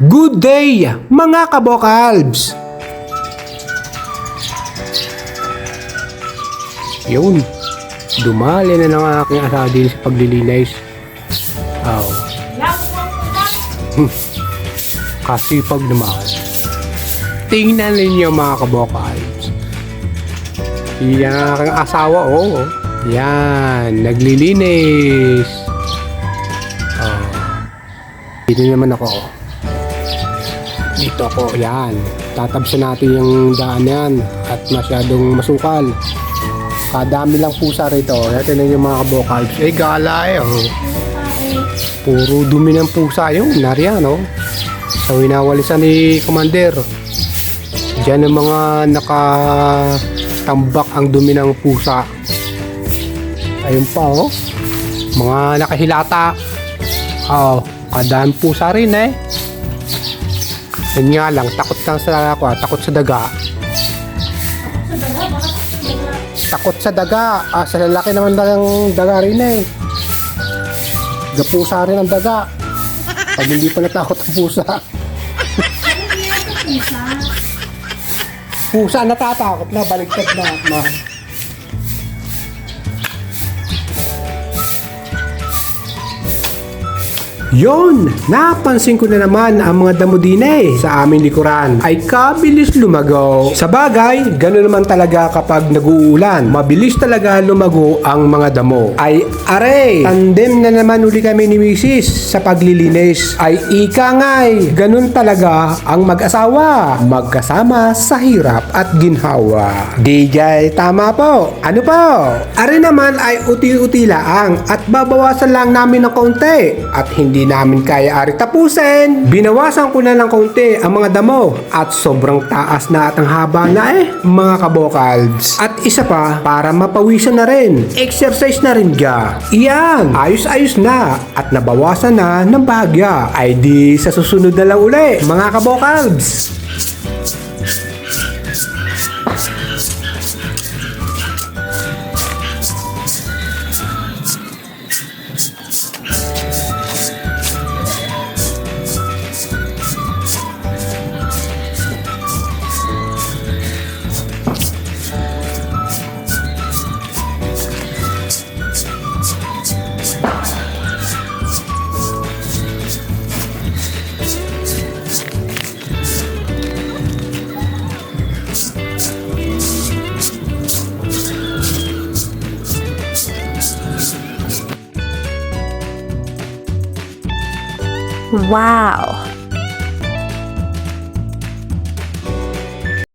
Good day, mga kabokalbs! Yun, dumali na ng aking asawa din sa paglilinis. Aw, kasipag naman. Tingnan ninyo mga kabokalbs. Yan ang aking asawa, oh. Yan, naglilinis. Oh. Dito naman ako. oh. Dito ako, yan. Tatabsan natin yung daan yan at masyadong masukal. Kadami lang pusa rito. Ito na yung mga kabokals. Eh, gala eh. Oh. Puro dumi ng pusa yun. Nariyan, oh. So, winawalisan ni Commander. Diyan ang mga nakatambak ang dumi ng pusa. Ayun pa, oh. Mga nakahilata. Oh, kadami pusa rin eh. Yun nga lang, takot lang sa ako, ah, takot sa daga. Takot sa daga. Ah, sa lalaki naman ng daga rin eh. Gapusa rin ang daga. Pag hindi pa natakot ang pusa. Pusa natatakot na, baligtad na. Ma. Yon, napansin ko na naman ang mga damo din eh sa aming likuran ay kabilis lumago. Sa bagay, gano'n naman talaga kapag nag-uulan. Mabilis talaga lumago ang mga damo. Ay are, tandem na naman uli kami ni Mrs. sa paglilinis. Ay ika nga'y, ganun talaga ang mag-asawa. Magkasama sa hirap at ginhawa. DJ, tama po. Ano po? Are naman ay uti-uti laang at babawasan lang namin ng kaunti at hindi namin kaya ari tapusin. Binawasan ko na ng kaunti ang mga damo at sobrang taas na at ang haba na eh mga kabokalbs. At isa pa para mapawisan na rin. Exercise na rin ga. Iyan, ayos-ayos na at nabawasan na ng bahagya. Ay di sa susunod na lang uli mga kabokalbs. Wow.